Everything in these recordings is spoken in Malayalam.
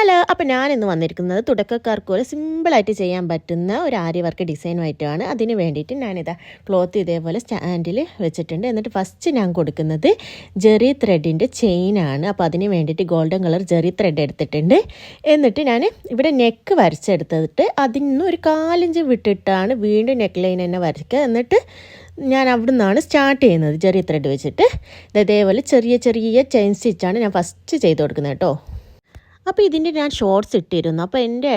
ഹലോ അപ്പോൾ ഞാനിന്ന് വന്നിരിക്കുന്നത് തുടക്കക്കാർക്ക് പോലെ സിമ്പിളായിട്ട് ചെയ്യാൻ പറ്റുന്ന ഒരു ആര്യ വർക്ക് ഡിസൈനുമായിട്ടാണ്. അതിന് വേണ്ടിയിട്ട് ഞാനിതാ ക്ലോത്ത് ഇതേപോലെ സ്റ്റാൻഡിൽ വെച്ചിട്ടുണ്ട്. എന്നിട്ട് ഫസ്റ്റ് ഞാൻ കൊടുക്കുന്നത് ജെറി ത്രെഡിന്റെ ചെയിനാണ് അപ്പോൾ അതിന് വേണ്ടിയിട്ട് ഗോൾഡൻ കളർ ജെറി ത്രെഡ് എടുത്തിട്ടുണ്ട്. എന്നിട്ട് ഞാൻ ഇവിടെ നെക്ക് വരച്ചെടുത്തിട്ട് അതിൽ നിന്ന് ഒരു കാലിഞ്ച് വിട്ടിട്ടാണ് വീണ്ടും നെക്ക് ലൈൻ തന്നെ വരയ്ക്കുക. എന്നിട്ട് ഞാൻ അവിടെ നിന്നാണ് സ്റ്റാർട്ട് ചെയ്യുന്നത് ചെറിയ ത്രെഡ് വെച്ചിട്ട്. ഇതേപോലെ ചെറിയ ചെറിയ ചെയിൻ സ്റ്റിച്ചാണ് ഞാൻ ഫസ്റ്റ് ചെയ്ത് കൊടുക്കുന്നത് കേട്ടോ. അപ്പോൾ ഇതിന്റെ ഞാൻ ഷോർട്സ് ഇട്ടിരുന്നു. അപ്പോൾ എന്റെ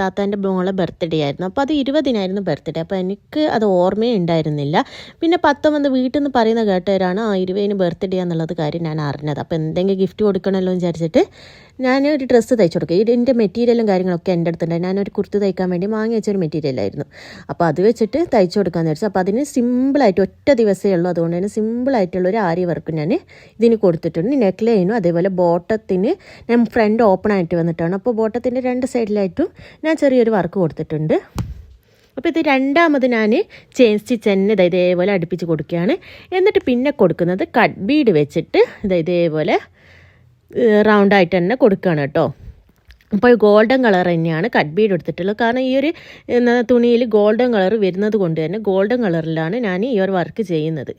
താത്താന്റെ മോളെ ബർത്ത്ഡേ ആയിരുന്നു. അപ്പോൾ അത് ഇരുപതിനായിരുന്നു ബർത്ത്ഡേ അപ്പോൾ എനിക്ക് അത് ഓർമ്മയും ഉണ്ടായിരുന്നില്ല. പിന്നെ പത്തൊമ്പത് വീട്ടിൽ നിന്ന് പറയുന്ന കേട്ടവരാണ് ആ ഇരുപതിന് ബർത്ത്ഡേ എന്നുള്ളത് കാര്യം ഞാൻ അറിഞ്ഞത്. അപ്പോൾ എന്തെങ്കിലും ഗിഫ്റ്റ് കൊടുക്കണമല്ലോ എന്ന് വിചാരിച്ചിട്ട് ഞാൻ ഒരു ഡ്രസ്സ് തയ്ച്ചു കൊടുക്കുക ഇതിന്റെ മെറ്റീരിയലും കാര്യങ്ങളൊക്കെ എന്റെ അടുത്തുണ്ട്. ഞാനൊരു കുർത്തി തയ്ക്കാൻ വേണ്ടി വാങ്ങി വെച്ചൊരു മെറ്റീരിയലായിരുന്നു അപ്പോൾ അത് വെച്ചിട്ട് തയ്ച്ചു കൊടുക്കാമെന്ന് വെച്ചാൽ അപ്പോൾ അതിന് സിമ്പിളായിട്ട് ഒറ്റ ദിവസമേ ഉള്ളൂ. അതുകൊണ്ട് തന്നെ സിമ്പിളായിട്ടുള്ള ഒരു ആരി വർക്ക് ഞാൻ ഇതിന് കൊടുത്തിട്ടുണ്ട്. നെക്ക് ലൈനും അതേപോലെ ബോട്ടത്തിന് ഞാൻ ഫ്രണ്ട് ഓപ്പൺ ആയിട്ട് വന്നിട്ടാണ്. അപ്പോൾ ബോട്ടത്തിന്റെ രണ്ട് സൈഡിലായിട്ടും ഞാൻ ചെറിയൊരു വർക്ക് കൊടുത്തിട്ടുണ്ട്. അപ്പോൾ ഇത് രണ്ടാമത് ഞാൻ ചെയിൻ സ്റ്റിച്ച് തന്നെ ഇത് ഇതേപോലെ അടുപ്പിച്ച് കൊടുക്കുകയാണ്. എന്നിട്ട് പിന്നെ കൊടുക്കുന്നത് കട്ട് ബീഡ് വെച്ചിട്ട് ഇത് ഇതേപോലെ റൗണ്ടായിട്ട് തന്നെ കൊടുക്കുകയാണ് കേട്ടോ. അപ്പോൾ ഗോൾഡൻ കളർ തന്നെയാണ് കട്ട് ബീഡ് എടുത്തിട്ടുള്ളത്. കാരണം ഈ ഒരു തുണിയിൽ ഗോൾഡൻ കളർ വരുന്നത് കൊണ്ട് തന്നെ ഗോൾഡൻ കളറിലാണ് ഞാൻ ഈ ഒരു വർക്ക് ചെയ്യുന്നത്.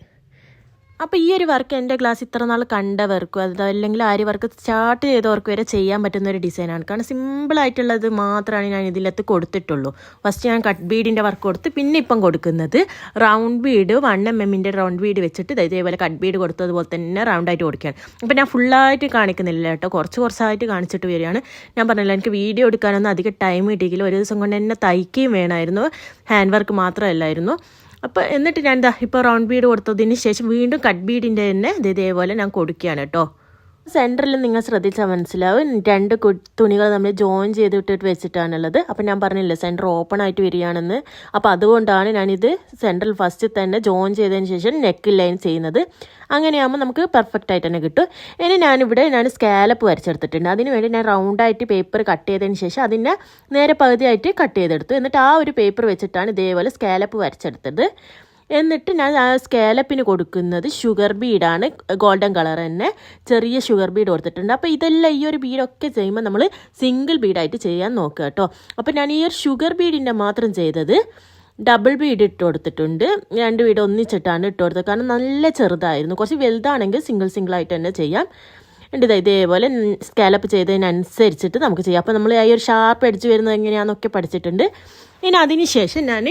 അപ്പോൾ ഈ ഒരു വർക്ക് എന്റെ ക്ലാസ് ഇത്ര നാൾ കണ്ടവർക്കും അതല്ലെങ്കിൽ ഒരു വർക്ക് സ്റ്റാർട്ട് ചെയ്തവർക്ക് വരെ ചെയ്യാൻ പറ്റുന്ന ഒരു ഡിസൈനാണ് കാരണം സിമ്പിളായിട്ടുള്ളത് മാത്രമാണ് ഞാൻ ഇതിലത്ത് കൊടുത്തിട്ടുള്ളൂ. ഫസ്റ്റ് ഞാൻ കട്ട് ബീഡിന്റെ വർക്ക് കൊടുത്ത് പിന്നെ ഇപ്പം കൊടുക്കുന്നത് റൗണ്ട് ബീഡ് വൺ എം എമ്മിന്റെ റൗണ്ട് ബീഡ് വെച്ചിട്ട് ഇതേപോലെ കട്ട് ബീഡ് കൊടുത്തതുപോലെ തന്നെ റൗണ്ടായിട്ട് കൊടുക്കുകയാണ്. അപ്പോൾ ഞാൻ ഫുള്ളായിട്ട് കാണിക്കുന്നില്ല കേട്ടോ. കുറച്ച് കുറച്ചായിട്ട് കാണിച്ചിട്ട് വരികയാണ്. ഞാൻ പറഞ്ഞില്ല എനിക്ക് വീഡിയോ എടുക്കാനൊന്നും അധികം ടൈം കിട്ടിയില്ല ഒരു ദിവസം കൊണ്ട് തന്നെ തയ്ക്കുകയും വേണമായിരുന്നു. ഹാൻഡ് വർക്ക് മാത്രമല്ലായിരുന്നു. അപ്പോൾ എന്നിട്ട് ഞാൻ എന്താ ഇപ്പോൾ റൗണ്ട് ബീഡ് കൊടുത്തതിന് ശേഷം വീണ്ടും കട്ട് ബീഡിന്റെ തന്നെ ഇത് ഇതേപോലെ ഞാൻ കൊടുക്കുകയാണ് കേട്ടോ. സെന്ററിൽ നിങ്ങൾ ശ്രദ്ധിച്ചാൽ മനസ്സിലാവും. രണ്ട് തുണികൾ നമ്മൾ ജോയിൻ ചെയ്തിട്ടിട്ട് വെച്ചിട്ടാണുള്ളത്. അപ്പോൾ ഞാൻ പറഞ്ഞില്ലേ സെന്റർ ഓപ്പൺ ആയിട്ട് വരികയാണെന്ന്. അപ്പോൾ അതുകൊണ്ടാണ് ഞാനിത് സെന്ററിൽ ഫസ്റ്റ് തന്നെ ജോയിൻ ചെയ്തതിന് ശേഷം നെക്ക് ലൈൻ ചെയ്യുന്നത്. അങ്ങനെയാകുമ്പോൾ നമുക്ക് പെർഫെക്റ്റ് ആയിട്ട് തന്നെ കിട്ടും. ഇനി ഞാനിവിടെ ഞാൻ സ്കാലപ്പ് വരച്ചെടുത്തിട്ടുണ്ട്. അതിന് വേണ്ടി ഞാൻ റൗണ്ടായിട്ട് പേപ്പർ കട്ട് ചെയ്തതിന് ശേഷം അതിനെ നേരെ പകുതിയായിട്ട് കട്ട് ചെയ്തെടുത്തു. എന്നിട്ട് ആ ഒരു പേപ്പർ വെച്ചിട്ടാണ് ഇതേപോലെ സ്കാലപ്പ് വരച്ചെടുത്തത്. എന്നിട്ട് ഞാൻ ആ സ്കാലപ്പിന് കൊടുക്കുന്നത് ഷുഗർ ബീഡാണ് ഗോൾഡൻ കളർ തന്നെ. ചെറിയ ഷുഗർ ബീഡ് കൊടുത്തിട്ടുണ്ട്. അപ്പോൾ ഇതെല്ലാം ഈ ഒരു ബീഡൊക്കെ ചെയ്യുമ്പോൾ നമ്മൾ സിംഗിൾ ബീഡായിട്ട് ചെയ്യാൻ നോക്കുക കേട്ടോ. അപ്പോൾ ഞാൻ ഈ ഒരു ഷുഗർ ബീഡിന്റെ മാത്രം ചെയ്തത് ഡബിൾ ബീഡ് ഇട്ട് കൊടുത്തിട്ടുണ്ട്. രണ്ട് ബീഡ് ഒന്നിച്ചിട്ടാണ് ഇട്ട് കൊടുത്തത്. കാരണം നല്ല ചെറുതായിരുന്നു. കുറച്ച് വലുതാണെങ്കിൽ സിംഗിൾ സിംഗിൾ ആയിട്ട് തന്നെ ചെയ്യാം. ഉണ്ട് ഇതേപോലെ സ്കാലപ്പ് ചെയ്തതിനനുസരിച്ചിട്ട് നമുക്ക് ചെയ്യാം. അപ്പോൾ നമ്മൾ ഈ ഒരു ഷാർപ്പ് അടിച്ച് വരുന്നത് എങ്ങനെയാണെന്നൊക്കെ പഠിച്ചിട്ടുണ്ട്. ഇനി അതിന് ശേഷം ഞാൻ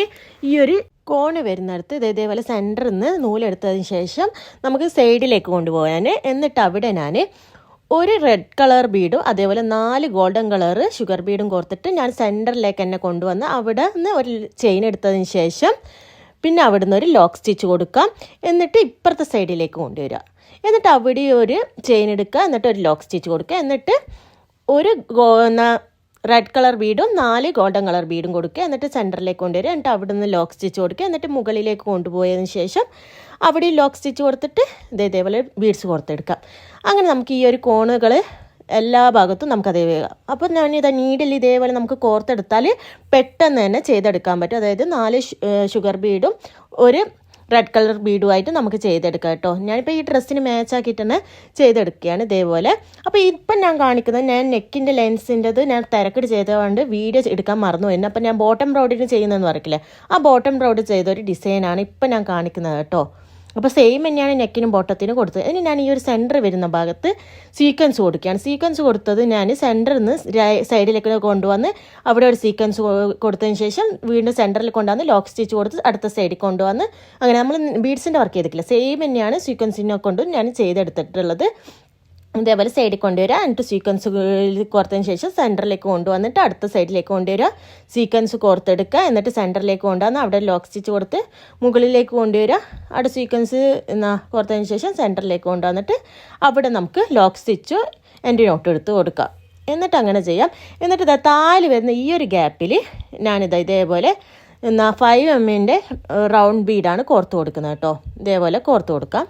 ഈ ഒരു കോണ് വരുന്നിടത്ത് ഇത് ഇതേപോലെ സെന്ററിൽ നിന്ന് നൂലെടുത്തതിന് ശേഷം നമുക്ക് സൈഡിലേക്ക് കൊണ്ടുപോകാൻ എന്നിട്ട് അവിടെ ഞാൻ ഒരു റെഡ് കളർ ബീഡും അതേപോലെ നാല് ഗോൾഡൻ കളർ ഷുഗർ ബീഡും കോർത്തിട്ട് ഞാൻ സെന്ററിലേക്ക് തന്നെ കൊണ്ടുവന്ന് അവിടെ നിന്ന് ഒരു ചെയിൻ എടുത്തതിന് ശേഷം പിന്നെ അവിടെ നിന്ന് ഒരു ലോക്ക് സ്റ്റിച്ച് കൊടുക്കാം എന്നിട്ട് ഇപ്പുറത്തെ സൈഡിലേക്ക് കൊണ്ടുവരിക. എന്നിട്ട് അവിടെ ഒരു ചെയിൻ എടുക്കുക. എന്നിട്ട് ഒരു ലോക്ക് സ്റ്റിച്ച് കൊടുക്കുക. എന്നിട്ട് ഒരു റെഡ് കളർ ബീഡും നാല് ഗോൾഡൻ കളർ ബീഡും കൊടുക്കുക. എന്നിട്ട് സെന്ററിലേക്ക് കൊണ്ടുവരിക. എന്നിട്ട് അവിടെ നിന്ന് ലോക്ക് സ്റ്റിച്ച് കൊടുക്കുക. എന്നിട്ട് മുകളിലേക്ക് കൊണ്ടുപോയതിന് ശേഷം അവിടെ ലോക്ക് സ്റ്റിച്ച് കൊടുത്തിട്ട് ഇതേപോലെ ബീഡ്സ് കൊടുത്തെടുക്കാം അങ്ങനെ നമുക്ക് ഈ ഒരു കോണുകൾ എല്ലാ ഭാഗത്തും നമുക്ക് അതേ വേഗം. അപ്പോൾ ഞാൻ ഇതാ നീഡിൽ ഇതേപോലെ നമുക്ക് കോർത്തെടുത്താൽ പെട്ടെന്ന് തന്നെ ചെയ്തെടുക്കാൻ പറ്റും. അതായത് നാല് ഷുഗർ ബീഡും ഒരു റെഡ് കളർ ബീഡുമായിട്ട് നമുക്ക് ചെയ്തെടുക്കാം കേട്ടോ. ഞാനിപ്പോൾ ഈ ഡ്രസ്സിന് മാച്ച് ആക്കിയിട്ട് തന്നെ ചെയ്തെടുക്കുകയാണ് ഇതേപോലെ. അപ്പോൾ ഇപ്പം ഞാൻ കാണിക്കുന്നത് ഞാൻ നെക്കിന്റെ ലെൻസിന്റെത് ഞാൻ തിരക്കിട്ട് ചെയ്തതുകൊണ്ട് വീഡിയോ എടുക്കാൻ മറന്നു പോയിരുന്നു അപ്പം ഞാൻ ബോട്ടം റോഡിന് ചെയ്യുന്നതെന്ന് പറയില്ലേ ആ ബോട്ടം ബ്രോഡ് ചെയ്തൊരു ഡിസൈനാണ് ഇപ്പം ഞാൻ കാണിക്കുന്നത് കേട്ടോ. അപ്പോൾ സെയിം തന്നെയാണ് നെക്കിനും ബോട്ടത്തിനും കൊടുത്തത്. ഇനി ഞാൻ ഈ ഒരു സെന്റർ വരുന്ന ഭാഗത്ത് സീക്വൻസ് കൊടുക്കുകയാണ്. സീക്വൻസ് കൊടുത്തത് ഞാൻ സെന്ററിൽ നിന്ന് സൈഡിലേക്ക് കൊണ്ടുവന്ന് അവിടെ ഒരു സീക്വൻസ് കൊടുത്തതിന് ശേഷം വീണ്ടും സെന്ററിൽ കൊണ്ടുവന്ന് ലോക്ക് സ്റ്റിച്ച് കൊടുത്ത് അടുത്ത സൈഡിൽ കൊണ്ടുവന്ന് അങ്ങനെ നമ്മൾ ബീഡ്സിന്റെ വർക്ക് ചെയ്തിട്ടില്ല. സെയിം തന്നെയാണ് സീക്വൻസിനെ കൊണ്ടും ഞാൻ ചെയ്തെടുത്തിട്ടുള്ളത്. ഇതേപോലെ സൈഡിൽ കൊണ്ടുവരിക എന്നിട്ട് സീക്വൻസ് കോർത്തതിന് ശേഷം സെന്ററിലേക്ക് കൊണ്ടുവന്നിട്ട് അടുത്ത സൈഡിലേക്ക് കൊണ്ടുവരിക സീക്വൻസ് കോർത്തെടുക്കുക. എന്നിട്ട് സെന്ററിലേക്ക് കൊണ്ടുവന്ന് അവിടെ ലോക്ക് സ്റ്റിച്ച് കൊടുത്ത് മുകളിലേക്ക് കൊണ്ടുവരിക അവിടെ സീക്വൻസ് കോർത്തതിന് ശേഷം സെന്ററിലേക്ക് കൊണ്ടുവന്നിട്ട് അവിടെ നമുക്ക് ലോക്ക് സ്റ്റിച്ച് എന്റെ നോട്ട് എടുത്ത് കൊടുക്കാം എന്നിട്ട് അങ്ങനെ ചെയ്യാം. എന്നിട്ട് ഇതാ താൽ വരുന്ന ഈ ഒരു ഗ്യാപ്പിൽ ഞാനിതാ ഇതേപോലെ എന്നാൽ ഫൈവ് എമ്മിന്റെ റൗണ്ട് ബീഡാണ് കോർത്ത് കൊടുക്കുന്നത് കേട്ടോ. ഇതേപോലെ കോർത്ത് കൊടുക്കാം.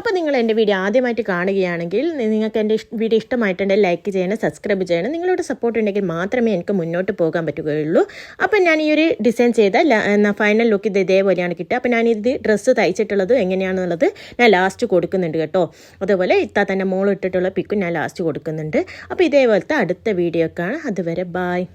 അപ്പോൾ നിങ്ങൾ എന്റെ വീഡിയോ ആദ്യമായിട്ട് കാണുകയാണെങ്കിൽ നിങ്ങൾക്ക് എന്റെ വീഡിയോ ഇഷ്ടമായിട്ടുണ്ടെങ്കിൽ ലൈക്ക് ചെയ്യണം സബ്സ്ക്രൈബ് ചെയ്യണം. നിങ്ങളുടെ സപ്പോർട്ട് ഉണ്ടെങ്കിൽ മാത്രമേ എനിക്ക് മുന്നോട്ട് പോകാൻ പറ്റുകയുള്ളൂ. അപ്പം ഞാൻ ഈ ഒരു ഡിസൈൻ ചെയ്ത ഫൈനൽ ലുക്ക് ഇത് ഇതേപോലെയാണ് കിട്ടുക. അപ്പോൾ ഞാനിത് ഡ്രസ്സ് തയ്ച്ചിട്ടുള്ളത് എങ്ങനെയാണെന്നുള്ളത് ഞാൻ ലാസ്റ്റ് കൊടുക്കുന്നുണ്ട് കേട്ടോ. അതുപോലെ ഇത്താ തന്നെ മോൾ ഇട്ടിട്ടുള്ള പിക്കും ഞാൻ ലാസ്റ്റ് കൊടുക്കുന്നുണ്ട്. അപ്പോൾ ഇതേപോലത്തെ അടുത്ത വീഡിയോ കാണാം അതുവരെ ബായ്